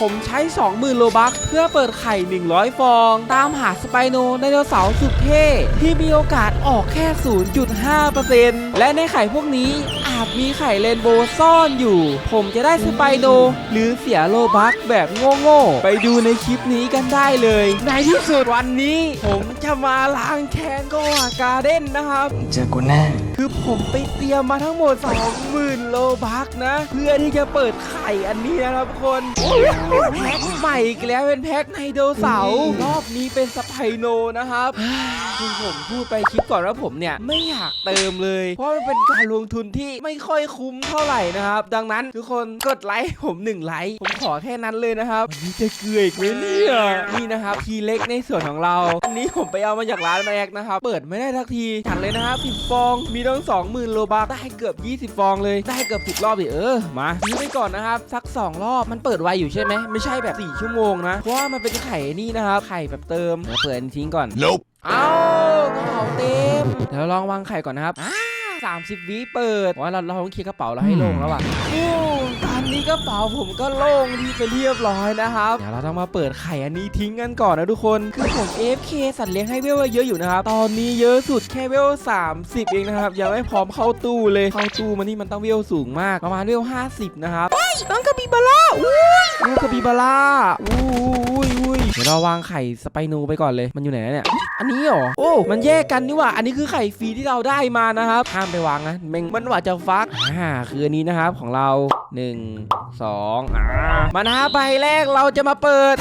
ผมใช้ 20,000 โลบัคเพื่อเปิดไข่ 100 ฟอง ตามหาสไปโนไดโนเสาร์สุดเท่ที่มีโอกาสออกแค่ 0.5%และในไข่พวกนี้ อาจมีไข่เรนโบว์ซ่อนอยู่ ผมจะได้สไปโนหรือเสียโลบัคแบบโง่ๆ ไปดูในคลิปนี้กันได้เลย ในที่สุดวันนี้ ผมจะมาล้างแค้นโกวาการ์เด้นนะครับ เจอกูแน่ คือผมไปเตรียมมาทั้งหมด 20,000 โลบัคนะ เพื่อที่จะเปิดไข่อันนี้นะครับทุกคนแพ็คใหม่อีกแล้วเป็นแพ็คไนโดเสาร์รอบนี้เป็นสไปโนนะครับคือผมพูดไปคลิปก่อนว่าผมเนี่ยไม่อยากเติมเลย เพราะมันเป็นการลงทุนที่ไม่ค่อยคุ้มเท่าไหร่นะครับ ดังนั้นทุกคนกดไลค์ให้ผมหนึ่งไลค์ผมขอแค่นั้นเลยนะครับวันนี้จะเกลืออีกไหมเนี่ยนี่นะครับทีเล็กในส่วนของเรา อันนี้ผมไปเอามาจากร้านแม็กนะครับเปิดไม่ได้ทักทีจัดเลยนะครับ10ฟองมีตั้ง20,000โลบักได้เกือบ 20 ฟองเลยได้เกือบ 10 รอบดิเออมาซื้อไปก่อนนะครับสัก 2 รอบมันเปิดไวอยู่ใช่ไหมไม่ใช่แบบ 4 ชั่วโมงนะเพราะว่ามันเป็นไข่นี่นะครับไข่แบบเติมเดี๋ยวเปิดอันนี้ทิ้งก่อน Nope. เอากระเป๋าเต็มเดี๋ยวลองวางไข่ก่อนนะครับอ่า 30วิเปิดว่าเราเราต้องเคลียร์กระเป๋าเราให้โล่งแล้วอะอู้ตอนนี้กระเป๋าผมก็โล่งดีไปเรียบร้อยนะครับเดี๋ยวเราต้องมาเปิดไข่อันนี้ทิ้งกันก่อนนะทุกคนคือผม AFK สัตว์เลี้ยงให้เวลไว้เยอะอยู่นะครับตอนนี้เยอะสุดแค่เวล30 เองนะครับยังไม่พร้อมเข้าตู้เลยเข้าตู้มันนี่มันต้องเวลสูงมากประมาณเวล50นะครับเฮ้ยน้องกระบีบาร่าอุ้ยลูกกระบีบาร่าอุ้ยอุ้ย เดี๋ยวเราวางไข่สไปโนไปก่อนเลย มันอยู่ไหนเนี่ย อันนี้เหรอ โอ้ มันแยกกันนี่ว่า อันนี้คือไข่ฟรีที่เราได้มานะครับ ห้ามไปวางนะแมงมันว่าจะฟัก อ่า คืออันนี้นะครับของเรา 1 2อ่ามานะใบแรกเราจะมาเปิด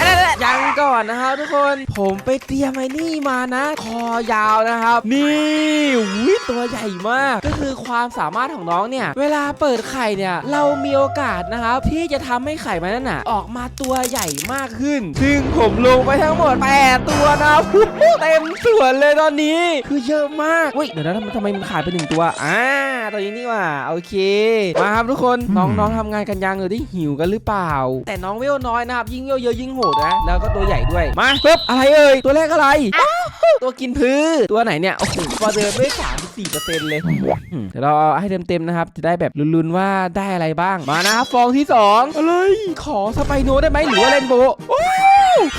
ยังก่อนนะครับทุกคน ผมไปเตรียมไอ้นี่มานะ คอยาวนะครับ นี่วิตัวใหญ่มาก ก็คือความสามารถของน้องเนี่ย เวลาเปิดไข่เนี่ย เรามีโอกาสนะครับที่จะทำให้ไข่มันนั่นน่ะ ออกมาตัวใหญ่มากขึ้น ซึ่งผมลงไปทั้งหมด8ตัวนะครับเต็มส่วนเลยตอนนี้ คือเยอะมากเฮ้ยเดี๋ยวนะทำไมทำไมมันขาดไปหนึ่งตัวอ่าตัวนี้นี่หว่าโอเค มาครับทุกคนน้องๆทำงานกันยังหรือได้หิวกันหรือเปล่า แต่น้องเวลน้อยนะครับยิ่งเวลเยอะยิ่งโหดนะแล้วก็ตัวใหญ่ด้วยมาปึ๊บอะไรเอ่ยตัวแรกอะไรตัวกินพืชตัวไหนเนี่ยโอ้โหประเดิมด้วยสามสี่เปอร์เซ็นต์เลยอืมเดี๋ยวเราเอาให้เต็มๆนะครับ จะได้แบบลุ้นๆว่าได้อะไรบ้างมานะครับฟองที่สองอะไรขอสไปโนได้ไหมหรือว่าเรนโบว์โอ้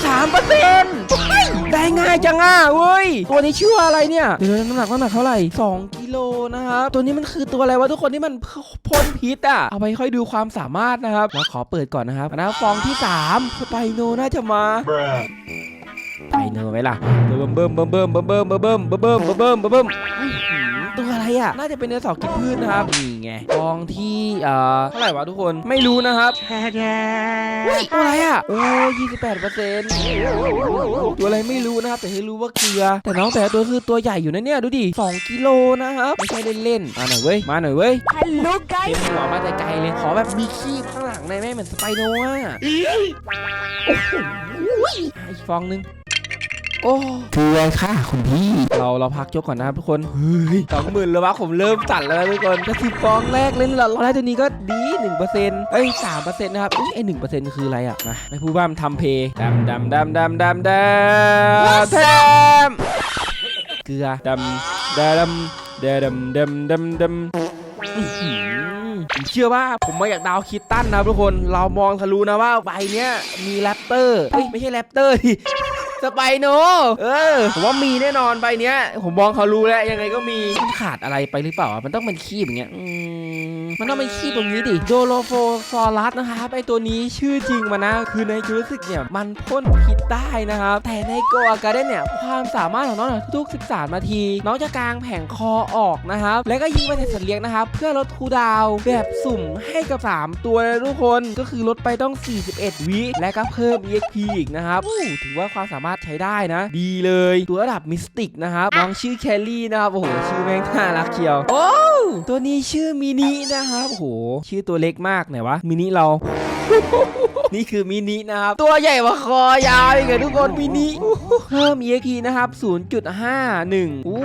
สามเปอร์เซ็นต์ได้ง่ายจังอะเว้ย ตัวนี้ชื่อว่าอะไรเนี่ย เดี๋ยวน้ำหนักน้ำหนักเท่าไหร่2กิโลนะครับ ตัวนี้มันคือตัวอะไรวะทุกคนที่มันพ่นพิษอะ เอาไปค่อยดูความสามารถนะครับแล้วขอเปิดก่อนนะครับนะฟองที่3สไปโนน่าจะมาไปเนอไหมล่ะเบิ่มเบิ่มเบิ่มเบิ่มเบิ่มเบิ่มเบิ่มเบิ่มเบิ่มเบิ่มเบิ่มเบิ่ม อื้อหือตัวอะไรอะ น่าจะเป็นเนื้อเสาร์กินพืชนะครับนี่ไงกองที่เอ่อเท่าไหร่วะทุกคนไม่รู้นะครับเฮ้ยตัวอะไรอะโอ้ยี่สิบแปดเปอร์เซ็นต์ตัวอะไรไม่รู้นะครับแต่ให้รู้ว่าเกลือ แต่น้องแต่ละตัวคือตัวใหญ่อยู่นะเนี่ยดูดิสองกิโลนะครับไม่ใช่เล่นๆมาหน่อยเว้ยมาหน่อยเว้ย Hello เต็ม guys หัวมาแต่ไกลเลยขอแบบมีขี้ข้างหลังได้ไหมเหมือนสไปโนอะโอ้โหอีกฟองนึง โอ้คือไงค่ะคุณพี่ เราเราพักยกก่อนนะครับทุกคนเฮ้ยสองหมื่นแล้ววะผมเริ่มจัดแล้วนะทุกคนถ้าสิบฟองแรกเล่นเราเราได้ตัวนี้ก็ดีหนึ่งเปอร์เซ็นต์เอ้ยสามเปอร์เซ็นต์นะครับอุ้ยไอหนึ่งเปอร์เซ็นต์คืออะไรอะมาไม่พูดว่ามันทำเพย์ดำดำดำดำดำดำแทมเกลือดำดำดำดำดำดำดำอื้อหือผมเชื่อว่าผมมาจากดาวคิดตันนะครับทุกคน เรามองทะลุนะว่าใบเนี้ยมีแรปเตอร์เฮ้ยไม่ใช่แรปเตอร์ดิ สไปโนเออผมว่ามีแน่นอนใบเนี้ย ผมมองเขารู้แล้วยังไงก็มีมันขาดอะไรไปหรือเปล่ามันต้องเป็นคีบอย่างเงี้ยอืมมันต้องเป็นคีบตรงนี้ดิโดโลโฟซอรัสนะครับไอตัวนี้ชื่อจริงมันนะ คือในจูราสสิกเนี่ย มันพ่นพิษได้นะครับ แต่ในโกอาการ์เดนเนี่ย ความสามารถของน้องเนี่ยทุกๆ13 นาที น้องจะกางแผงคอออกนะครับ แล้วก็ยิงไปใส่สัตว์เลี้ยงนะครับ เพื่อลดคูลดาวน์แบบสุ่มให้กับ 3 ตัวเลยทุกคนก็คือลดไปต้อง 41 วิและก็เพิ่ม EXP อีกนะครับอู้ถือว่าความสามารถใช้ได้นะ ดีเลย ตัวระดับมิสติกนะครับน้องชื่อแคลรี่นะครับโอ้โหชื่อแม่งน่ารักเชียว โอ้ตัวนี้ชื่อมินินะครับโอ้โหชื่อตัวเล็กมากไหนวะมินิเรา นี่คือมินินะครับ ตัวใหญ่กว่าคอยาวอีกเลยทุกคนมินิเพิ่ม EXP นะครับ 0.51อู้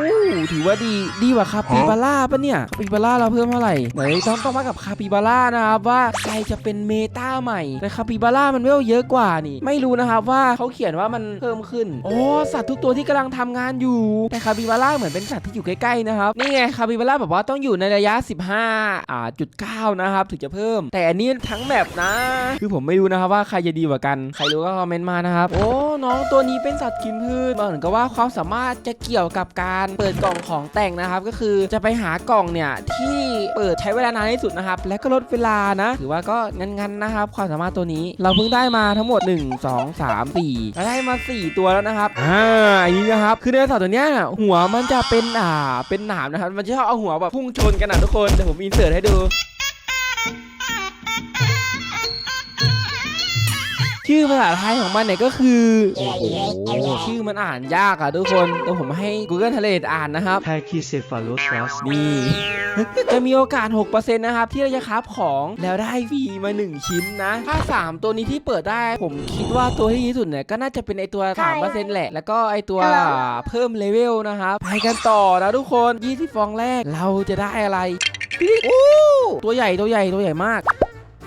ถือว่าดีดีกว่าคาปิบาร่าปะเนี่ยคาปิบาร่าเราเพิ่มเท่าไหร่ไหนต้องต้องมากับคาปิบาร่านะครับว่าใครจะเป็นเมตาใหม่แต่คาปิบาร่ามันเวลเยอะกว่านี่ไม่รู้นะครับว่าเขาเขียนว่ามันเพิ่มขึ้นโอ้สัตว์ทุกตัวที่กำลังทำงานอยู่แต่คาปิบาร่าเหมือนเป็นสัตว์ที่อยู่ใกล้ๆนะครับนี่ไงคาปิบาร่าแบบว่าต้องอยู่ในระยะ 15อ่าจุด9นะครับถึงจะเพิ่ม แต่อันนี้ทั้งแบบนะคือผมไม่รู้นะครับว่าใครจะดีกว่ากัน ใครรู้ก็คอมเมนต์มานะครับ โอ้ น้องตัวนี้เป็นสัตว์กินพืชเหมือนกับว่าความสามารถจะเกี่ยวกับการเปิดกล่องของแต่งนะครับ ก็คือจะไปหากล่องเนี่ยที่เปิดใช้เวลานานที่สุดนะครับ และก็ลดเวลานะ ถือว่าก็งันๆนะครับ ความสามารถตัวนี้ เราเพิ่งได้มาทั้งหมด 1 2 3 4เราได้มา 4 ตัวแล้วนะครับ อ่า อันนี้นะครับ คือในสัตว์ตัวเนี้ยหัวมันจะเป็นอ่า เป็นหนามนะครับ มันจะชอบเอาหัวแบบพุ่งชนกันนะทุกคน เดี๋ยวผมอินเสิร์ตให้ดู ชื่อภาษาไทยของมันเนี่ยก็คือโอ้โหชื่อมันอ่านยากอะทุกคนเดี๋ยวผมให้ Google Translate อ่านนะครับ Pachycephalosaurus นี่ จะมีโอกาส 6%นะครับ ที่เราจะคราฟของแล้วได้ฟรีมา 1 ชิ้นนะ ถ้า 3 ตัวนี้ที่เปิดได้ ผมคิดว่าตัวที่ดีที่สุดเนี่ยก็น่าจะเป็นไอตัว 3%แหละ แล้วก็ไอตัวเพิ่มเลเวลนะครับไปกันต่อนะทุกคน 20 ฟองแรกเราจะได้อะไรโอ้ตัวใหญ่ตัวใหญ่ตัวใหญ่มาก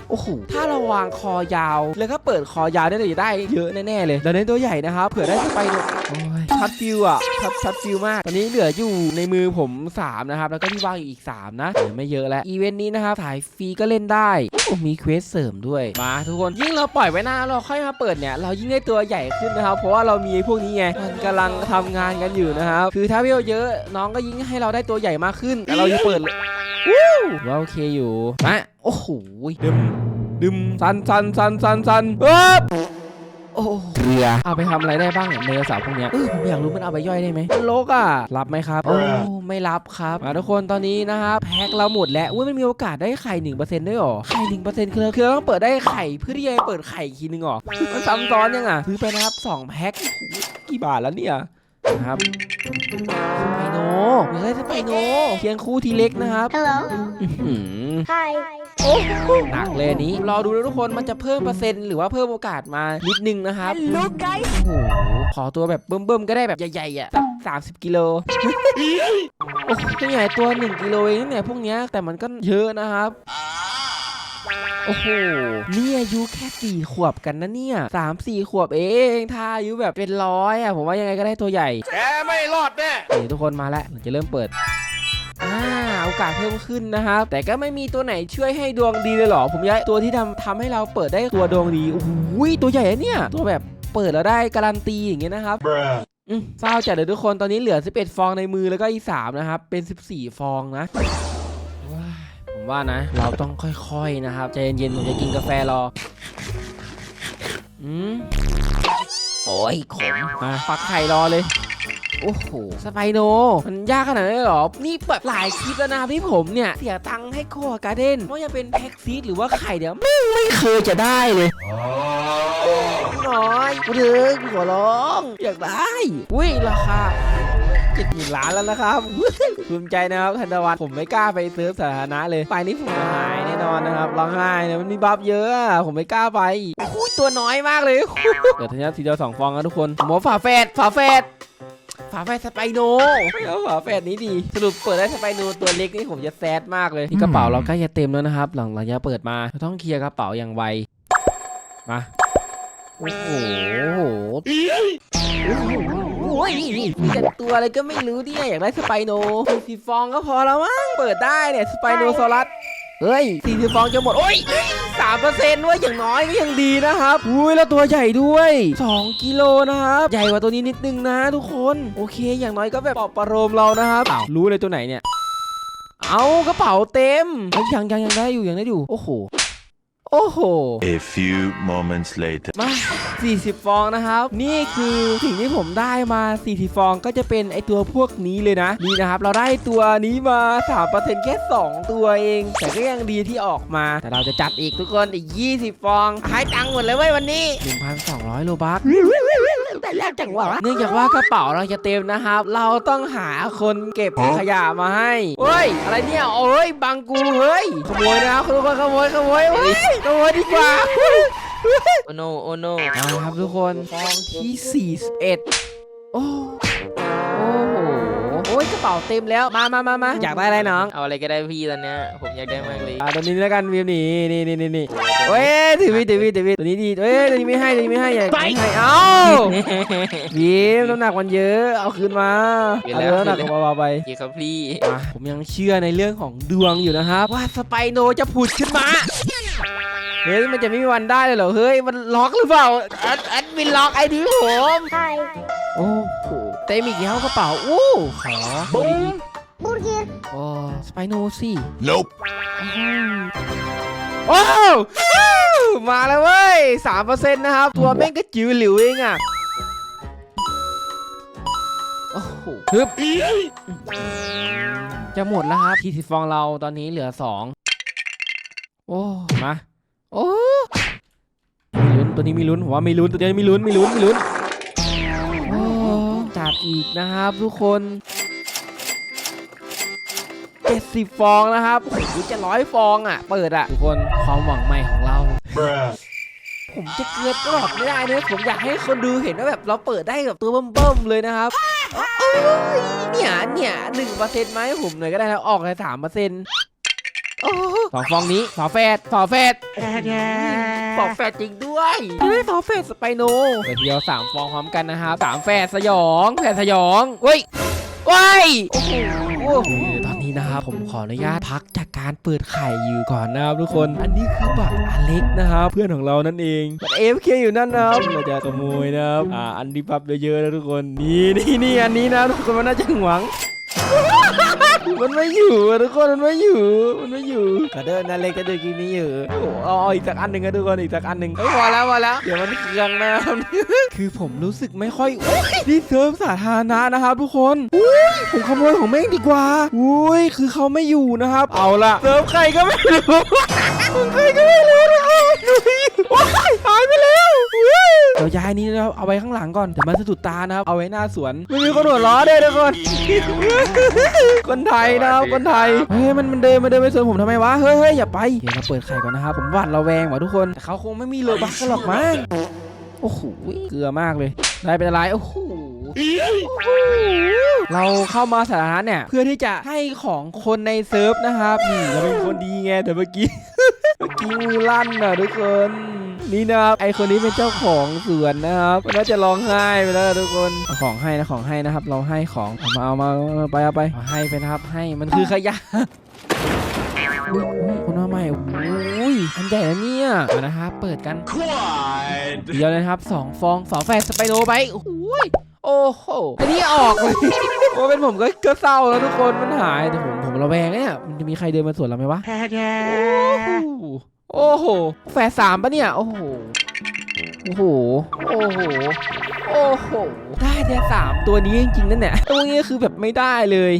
โอ้โหถ้าเราวางคอยาว แล้วก็เปิดคอยาวเนี่เราจะได้เยอะแน่ๆเลยเราเน้นตัวใหญ่นะครับเผื่อได้สไปโดโอ้ยชัดฟิวอะชัดชัดฟิวมากตอนนี้เหลืออยู่ในมือผม 3 นะครับ แล้วก็ที่วางอยู่อีก 3 นะเหลือไม่เยอะแล้ว อีเวนต์นี้นะครับถ่ายฟรีก็เล่นได้มีเควสเสริมด้วย มาทุกคนยิ่งเราปล่อยไว้หน้าเราค่อยมาเปิดเนี่ย เรายิ่งได้ตัวใหญ่ขึ้นนะครับ เพราะว่าเรามีพวกนี้ไงมันกำลังทำงานกันอยู่นะครับ คือถ้าเวลเยอะน้องก็ยิ่งให้เราได้ตัวใหญ่มากขึ้นแต่เราจะเปิดวู้ว่าโอเคอยู่มา อ้โหดึมดึมซันซันซันซันซันเอ๊บโอ้เรือเอาไปทำอะไรได้บ้างเนี่ยไดโนเสาร์พวกเนี้ยเออผมอยากรู้มันเอาไปย่อยได้ไหมมันโลกอะรับไหมครับโอ้ไม่รับครับมาทุกคนตอนนี้นะครับแพ็คเราหมดแล้วอุ้ยมันมีโอกาสได้ไข่หนึ่งเปอร์เซ็นต์ด้วยเหรอไข่หนึ่งเปอร์เซ็นต์คือคือเราต้องเปิดได้ไข่เพื่อที่จะเปิดไข่อีกทีนึงเหรอมันซ้ำซ้อนยังอะซื้อไปนะครับสองแพ็คโอ้โหกี่บาทแล้วเนี่ยนะครับสไปโนอยากได้สไปโนเคียงคู่ทีเล็กนะครับ Hello. อื้อหือ Hi. หนักเลยอันนี้ รอดูนะทุกคนมันจะเพิ่มเปอร์เซ็นต์หรือว่าเพิ่มโอกาสมานิดนึงนะครับ Hello, guys. โอ้โหขอตัวแบบเบิ่มๆก็ได้แบบใหญ่ๆอะสามสิบกิโล โอ้โหตัวใหญ่ตัวหนึ่งกิโลเองเนี่ยพวกเนี้ยแต่มันก็เยอะนะครับ โอ้โห นี่อายุแค่สี่ขวบกันนะเนี่ยสามสี่ขวบเอง ถ้าอายุแบบเป็นร้อยอะผมว่ายังไงก็ได้ตัวใหญ่แกไม่รอดแน่ นี่ทุกคนมาแล้วเราจะเริ่มเปิด อ่าโอกาสเพิ่มขึ้นนะครับแต่ก็ไม่มีตัวไหนช่วยให้ดวงดีเลยเหรอ ผมอยากตัวที่ทำทำให้เราเปิดได้ตัวดวงดีโอ้โหตัวใหญ่อะเนี่ยตัวแบบเปิดแล้วได้การันตีอย่างเงี้ยนะครับอืมเศร้าจัดเลยทุกคนตอนนี้เหลือ 11 ฟองในมือแล้วก็อีก3นะครับ เป็น 14 ฟองนะว้ายผมว่านะ เราต้องค่อยๆนะครับใจเย็นๆผมจะกินกาแฟรออืมโอ้ยขมมาปักไข่รอเลย โอ้โห สไปโน มันยากขนาดนั้นเลยเหรอ นี่แบบหลายคลิปแล้วนะครับที่ผมเนี่ย เสียตังค์ให้โคการ์เด้นว่าจะเป็นแพ็กซีดหรือว่าไข่เดี๋ยวไม่ไม่เคยจะได้เลยน้อยกูเถิงหัวร้อง อยากได้อุ้ยราคาเจ็ดหมื่นล้านแล้วนะครับภูมิใจนะครับธันตวันผมไม่กล้าไปเซิร์ฟสาธารณะเลยไปนี่ผมหายแน่นอนนะครับร้องไห้เนี่ยมันมีบัฟเยอะอะ ผมไม่กล้าไปอุ้ยตัวน้อยมากเลยเดี๋ยวทีนี้ทีเดียวสองฟองนะทุกคนผมว่าฝาแฝดฝาแฝด ฝาแฝดสไปโนแล้วฝาแฝดนี้ดีสรุปเปิดได้สไปโนตัวเล็กนี่ผมจะแซดมากเลยนี่กระเป๋าเราใกล้จะเต็มแล้วนะครับ หลังหลังจะเปิดมาเราต้องเคลียร์กระเป๋าอย่างไวมาโอ้โหโอ้ยมีแต่ตัวอะไรก็ไม่รู้เนี่ยอยากได้สไปโนสี่ฟองก็พอแล้วมั้งเปิดได้เนี่ยสไปโนซอรัสเฮ้ยสี่สิบฟองจะหมดโอ้ย สามเปอร์เซ็นต์ว่าอย่างน้อยก็ยังดีนะครับอุ้ยแล้วตัวใหญ่ด้วยสองกิโลนะครับ ใหญ่กว่าตัวนี้นิดนึงนะทุกคน โอเค อย่างน้อยก็แบบปลอบประโลมเรานะครับอ้าวรู้เลยตัวไหนเนี่ย เอากระเป๋าเต็มเฮ้ยยังยังยังได้อยู่ยังได้อยู่ โอ้โห โอ้โห A few moments later. มา 40 ฟองนะครับ นี่คือสิ่งที่ผมได้มา 40 ฟองก็จะเป็นไอตัวพวกนี้เลยนะ นี่นะครับ เราได้ตัวนี้มา3%แค่ 2 ตัวเอง แต่ก็ยังดีที่ออกมา แต่เราจะจัดอีกทุกคนอีก 20 ฟองหายตังค์หมดเลยเว้ยวันนี้ 1,200 โลบั คแต่แรกจังหวะเนื่องจากว่ากระเป๋าเราจะเต็มนะครับ เราต้องหาคนเก็บขยะมาให้เฮ้ย อะไรเนี่ยโอ้ยบังกูเฮ้ยขโมยนะครับทุกคนขโมยขโมยเฮ้ยขโมยดีกว่าโอโนโอโนเอาละครับทุกคนฟองที่41โอ้โอ้โหโอ้ยก ระเป๋าเต็มแล้ว มามามามาอยากได้อะไรน้องเอาอะไรก็ได้พี่ตอนเนี้ยผมอยากได้มากเลยอ่าตัวนี้แล้วกันวิวนี่นี่นี่นี่นี่เว้ยถือวิถือวิถือวิตัวนี้ดีเอ้ยตัวนี้ไม่ให้ตัวนี้ไม่ให้อย่าไม่ให้เอ้าวิวน้ำหนักมันเยอะ เอาคืนมาเอาน้ำหนักเบาๆไปโอเคครับพี่มาผมยังเชื่อในเรื่องของดวงอยู่นะครับว่าสไปโนจะผุดขึ้นมาเฮ้ยมันจะไม่มีวันได้เลยเหรอเฮ้ยมันล็อกหรือเปล่าแอดแอดมินล็อกไอดีผมโอ้โห เต็มอีกแล้วกระเป๋าอู้ขอบุ้งบุ้งโอ้สไปโนซี่ Nope. ว้าวมาแล้วเว้ยสามเปอร์เซ็นต์นะครับ ตัวแม่งก็จิ๋วหลิวเองอะโอ้โหฮึบจะหมดแล้วครับที่สิบฟองเราตอนนี้เหลือสองโอ้มาโอ้มีลุ้นตัวนี้มีลุ้นผมว่ามีลุ้นตัวนี้มีลุ้นมีลุ้นมีลุ้นโอ้จัด อีกนะครับทุกคนเจ็ดสิบฟองนะครับโอ้โหจะร้อยฟองอะ เปิดอะ ทุกคนความหวังใหม่ของเรา ผมจะเกลือตลอดไม่ได้นะผมอยากให้คนดูเห็นว่าแบบเราเปิดได้แบบตัวเบิ่มๆเลยนะครับโอ้ยเนี่ยเนี่ยหนึ่งเปอร์เซ็นต์ไหมผมหน่อยก็ได้นะออกเลยสามเปอร์เซ็นต์สองฟองนี้ฝาแฝดฝาแฝดฝาแฝดจริงด้วย เฮ้ยฝาแฝดสไปโนเปิดเดียวสามฟองพร้อมกันนะครับสามแฝดสยองแฝดสยองเฮ้ยว้ายโอ้โหตอนนี้นะครับผมขออนุญาตพักจากการเปิดไข่อยู่ก่อนนะครับทุกคน อันนี้คือบัตรอเล็กนะครับเพื่อนของเรานั่นเองบัตรเอฟเคอยู่นั่นนะครับเราจะขโมยนะครับอ่าอันนี้ปรับเยอะๆนะทุกคน นี่นี่นี่อันนี้นะทุกคนมันน่าจะหวัง มันไม่อยู่อะทุกคนมันไม่อยู่ มันไม่อยู่กระเดินนั่นเล็กกระเดินกินนี้อยู่โอ้โหเอาเอาอีกสักอันหนึ่งนะทุกคนอีกสักอันหนึ่งเฮ้ยพอแล้วพอแล้วเดี๋ยวมันเคืองนะครับคือผมรู้สึกไม่ค่อยอุ๊ยนี่เซิร์ฟสาธารณะนะครับทุกคนอุ้ยผมขโมยของแม่งดีกว่าอุ้ยคือเขาไม่อยู่นะครับ เอาละเซิร์ฟใครก็ไม่รู้ของใครก็ไม่รู้นะครับดูดิว้ายหายไปแล้วอุ้ย เราย้ายนี้นะครับเอาไว้ข้างหลังก่อนเดี๋ยวมันสะดุดตานะครับเอาไว้หน้าสวนไม่มีคนหัวล้อด้วยทุกคนคนไทยนะครับคนไทยเฮ้ยมันมันเดินมาเดินไปสวนผมทำไมวะเฮ้ยเฮ้ยอย่าไปเดี๋ยวเราเปิดไข่ก่อนนะครับผมหวาดระแวงว่ะทุกคนแต่เขาคงไม่มีโลบักกันหรอกมั้งโอ้โหเกลือมากเลย ได้เป็นอะไรโอ้โหเราเข้ามาสถานะเนี่ย เพื่อที่จะให้ของคนในเซิร์ฟนะครับนี่เราเป็นคนดีไงแต่เมื่อกี้เมื่อกี้มือลั่นอะทุกคน นี่นะครับไอคนนี้เป็นเจ้าของสวนนะครับมันน่าจะร้องไห้ไปแล้วนะทุกคนเอาของให้นะของให้นะครับ เราให้ของเอามาเอามาเอามาไปเอาไปเอาให้ไปนะครับให้มันคือขยะอุ๊ยอุ๊ยคนมาใหม่โอ้ยอันใหญ่แล้วเนี่ยเอานะครับเปิดกันเดียวเลยนะครับสองฟองสองแฟนสไปโนไปโอ้โหยโอ้โหอันนี้ออกเลยโอ้เป็นผมก็ก็เศร้าแล้วทุกคนมันหายแต่ผมผมระแวงเนี่ยมันจะมีใครเดินมาสวนเราไหมวะ โอ้โห แฝดสามปะเนี่ย โอ้โห โอ้โห โอ้โห โอ้โห ได้แค่สามตัวนี้จริงๆนั่นแหละตัวนี้คือแบบไม่ได้เลย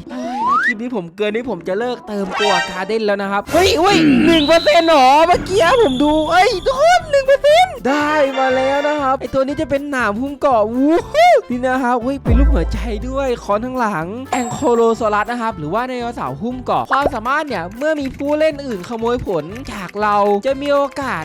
ลิปนี้ผมเกินนี่ผมจะเลิกเติมตัวการ์เด้นแล้วนะครับ เฮ้ยเฮ้ยหนึ่งเปอร์เซ็นต์หรอเมื่อกี้ผมดูเอ้ยทุกคนหนึ่งเปอร์เซ็นต์ได้มาแล้วนะครับไอตัวนี้จะเป็นหนามหุ้มเกาะวู้ฮู้นี่นะครับเฮ้ยเป็นรูปหัวใจด้วยคอนทั้างหลังแองโคโลซอรัสนะครับหรือว่าไดโนเสาร์หุ้มเกาะความสามารถเนี่ยเมื่อมีผู้เล่นอื่นขโมยผลจากเราจะมีโอกาส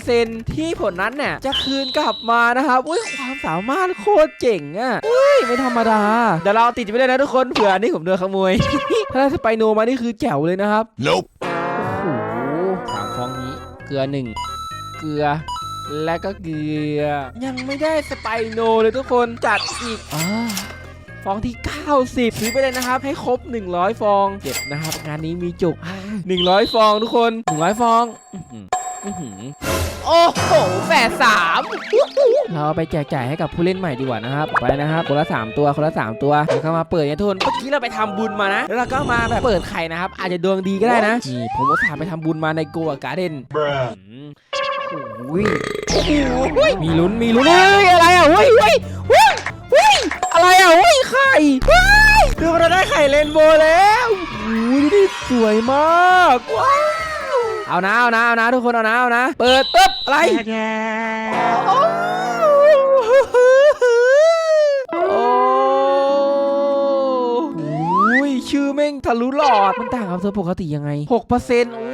16%ที่ผลนั้นเนี่ยจะคืนกลับมานะครับอุ้ยความสามารถโคตรเจ๋งอะอุ้ยไม่ธรรมดาเดี๋ยวเราติดไปเลยนะทุกคนเผื่ออันนี้ผมโดนขโมยถ้าได้สไปโนมานี่คือแจ๋วเลยนะครับ Nope. โอ้โหสามฟองนี้ เกลือหนึ่งเกลือ และก็เกลือ ยังไม่ได้สไปโนเลยทุกคนจัดอีกอาฟองที่ 90ซื้อไปเลยนะครับ ให้ครบ 100 ฟองเก็บนะครับ งานนี้มีจุก 100 ฟองทุกคน 100 ฟอง อื้อหืออื้อหือโอ้โหแฝดสาม เราเอาไปแจกจ่ายให้กับผู้เล่นใหม่ดีกว่านะครับไปนะครับคนละ3ตัวคนละ3ตัวเดี๋ยวเข้ามาเปิดเนี่ยทุกคนเมื่อกี้เราไปทำบุญมานะ แล้วเราก็มาแบบเปิดไข่นะครับ อาจจะดวงดีก็ได้นะนี่ผมก็ถามไปทำบุญมาในโกะการ์เด้นโอ้ยโอ้โหมีลุ้นมีลุ้นเฮ้ยอะไรอะเฮ้ยเฮ้ยเฮ้ยเฮ้ยอะไรอะเฮ้ยไข่เฮ้ยคือเราได้ไข่เรนโบว์แล้วโอ้ยดูดิสวยมากว้าวเอานะเอานะเอานะทุกคนเอานะเอานะ เปิดปึ๊บอะไร แม่งทะลุหลอดมันต่างกับเธอปกติยังไง 6%โอ้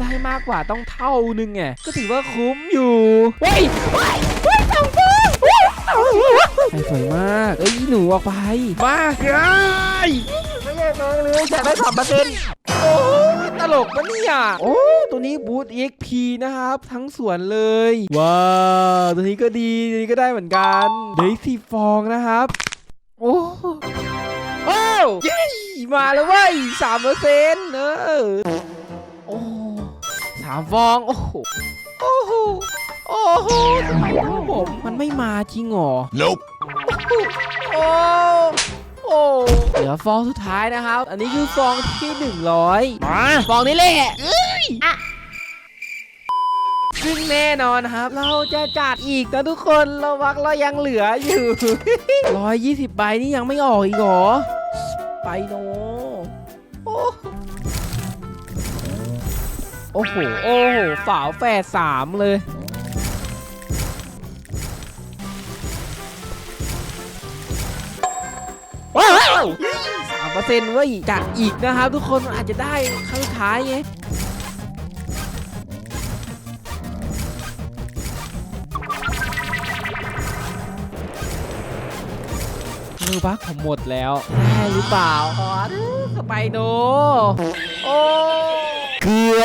ได้มากกว่าต้องเท่านึงไงก็ถือว่าคุ้มอยู่เฮ้ยเฮ้ยเฮ้ยสองตัวเฮ้ยสองตัวไอ้สวยมาก เอ้ยหนูออกไปมาเฮ้ยไม่ใช่น้องเลยอยากได้สามเปอร์เซ็นต์โอ้ยตลกปะเนี่ยโอ้ตัวนี้บูท EXP นะครับ ทั้งสวนเลย ว้าวตัวนี้ก็ดีตัวนี้ก็ได้เหมือนกันเดี๋ยวอีกสี่ฟองนะครับ โอ้โอ้าวเย้ มาแล้วเว้ยสามเปอร์เซ็นต์เออโอ้สามฟอง โอ้โห โอ้โห โอ้โหทำไมครับผมมันไม่มาจริงเหรอ Nope. โอ้โอ้เหลือฟองสุดท้ายนะครับ อันนี้คือฟองที่100มาฟองนี้แหละเอ้ยอะซึ่งแน่นอนครับ เราจะจัดอีกนะทุกคนระวังเรายังเหลืออยู่ 120 ใบนี่ยังไม่ออกอีกเหรอ ไปโนโอ้โอ้โห โอ้โห ฝาแฝดสามเลย ว้าวสามเปอร์เซ็นต์เว้ยจัดอีกนะครับทุกคนอาจจะได้ครั้งสุดท้ายไง มือบักผมหมดแล้วได้หรือเปล่าขอสไปโดโอ้เกลือ